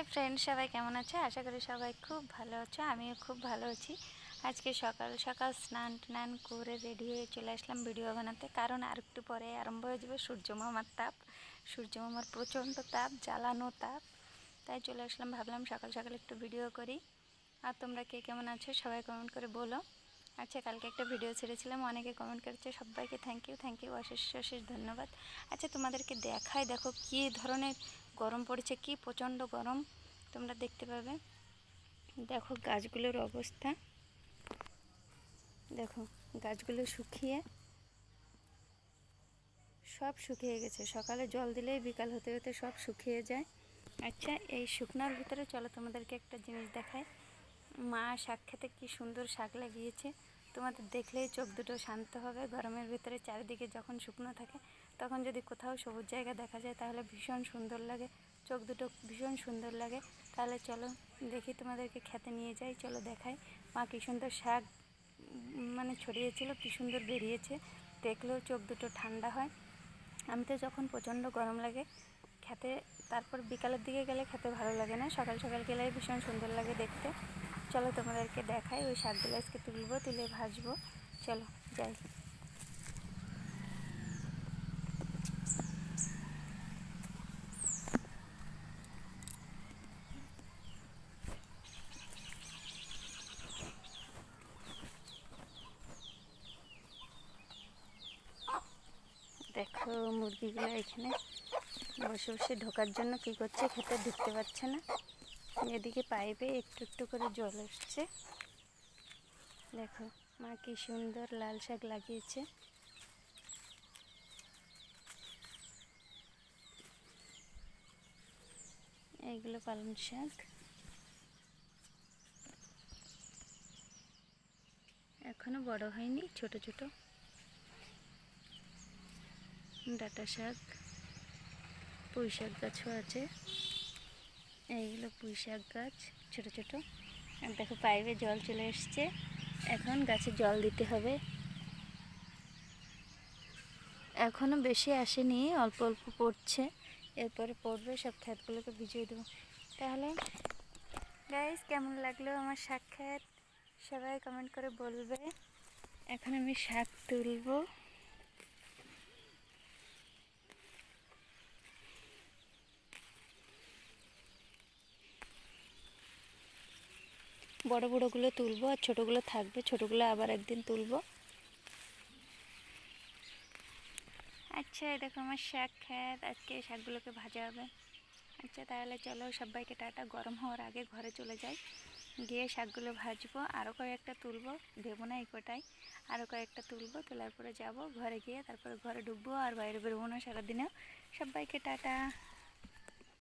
Hi friend, সবাই কেমন আছে? আশা করি সবাই খুব ভালো আছো, আমিও খুব ভালো আছি। আজকে সকাল সকাল স্নান টান করে রেডি হয়ে চলে আসলাম ভিডিও বানাতে। কারণ আর একটু পরে আরম্ভ হয়ে যাবে সূর্য মামার তাপ। সূর্য মামার প্রচণ্ড তাপ, জ্বালানো তাপ। তাই চলে আসলাম, ভাবলাম সকাল সকাল একটু ভিডিও করি। আর তোমরা কে কেমন আছো, সবাই কমেন্ট করে বলো। আচ্ছা কালকে একটা ভিডিও ছেড়েছিলাম, অনেকে কমেন্ট করেছে, সবাইকে থ্যাংক ইউ থ্যাংক ইউ অশেষ অশেষ ধন্যবাদ। আচ্ছা তোমাদেরকে দেখায়, দেখো কী ধরনের গরম পড়েছে, কি প্রচণ্ড গরম, তোমরা দেখতে পাবে। দেখো গাছগুলোর অবস্থা। দেখো গাছগুলো শুকিয়ে সব শুকিয়ে গেছে। সকালে জল দিলেই বিকাল হতে হতে সব শুকিয়ে যায়। আচ্ছা এই শুকনার ভিতরে চলো তোমাদেরকে একটা জিনিস দেখায় মা শাক খেতে কি সুন্দর শাক লাগিয়েছে। তোমাদের দেখলেই চোখ দুটো শান্ত হবে। গরমের ভিতরে চারিদিকে যখন শুকনো থাকে, তখন যদি কোথাও সবুজ জায়গা দেখা যায়, তাহলে ভীষণ সুন্দর লাগে। চোখ দুটো ভীষণ সুন্দর লাগে। তাহলে চলো দেখি তোমাদেরকে খেতে নিয়ে যাই। চলো দেখাই। মা কী সুন্দর শাক মানে ছড়িয়েছিল, কী সুন্দর বেরিয়েছে। দেখলেও চোখ দুটো ঠান্ডা হয়। আমি তো যখন প্রচণ্ড গরম লাগে খেতে, তারপর বিকালের দিকে গেলে খেতে ভালো লাগে না। সকাল সকাল গেলে ভীষণ সুন্দর লাগে দেখতে। চলো তোমাদেরকে দেখাই, ওই শাকগুলো আজকে তুলবো, তুলে ভাজবো। চলো, যাই। দেখো মুরগিগুলো এখানে বসে বসে ঢোকার জন্য কি করছে খেতে ঢুকতে পারছে না। এদিকে পাইপে একটু একটু করে জল আসছে। দেখো, মা কি সুন্দর লাল শাক লাগিয়েছে। এইগুলো পালং শাক। এখনও বড় হয়নি, ছোট ছোট। ডাটা শাক। পুঁই শাক গাছও আছে। এইগুলো পুঁই শাক গাছ, ছোট ছোট। দেখো পাইপে জল চলে এসছে। এখন গাছে জল দিতে হবে। এখনও বেশি আসেনি, অল্প অল্প পড়ছে। এরপরে পড়বে, সব ক্ষেতগুলোকে ভিজিয়ে দেবো। তাহলে গাইস কেমন লাগল আমার শাক সবাই কমেন্ট করে বলবে। এখন আমি শাক তুলবো। বড় বড়গুলো তুলবো আর ছোটোগুলো থাকবে। ছোটোগুলো আবার একদিন তুলবো। আচ্ছা দেখো আমার শাক খ্যাত আজকে শাকগুলোকে ভাজা হবে। আচ্ছা তাহলে চলো সবাইকে টাটা। গরম হওয়ার আগে ঘরে চলে যাই। গিয়ে শাকগুলো ভাজবো। আরও কয়েকটা তুলবো। দেবো না এই কটাই আরও কয়েকটা তুলবো। তোলার পরে যাব। ঘরে গিয়ে তারপরে ঘরে ঢুকবো। আর বাইরে বেরোবো না সারাদিনেও। সবাইকে টাটা।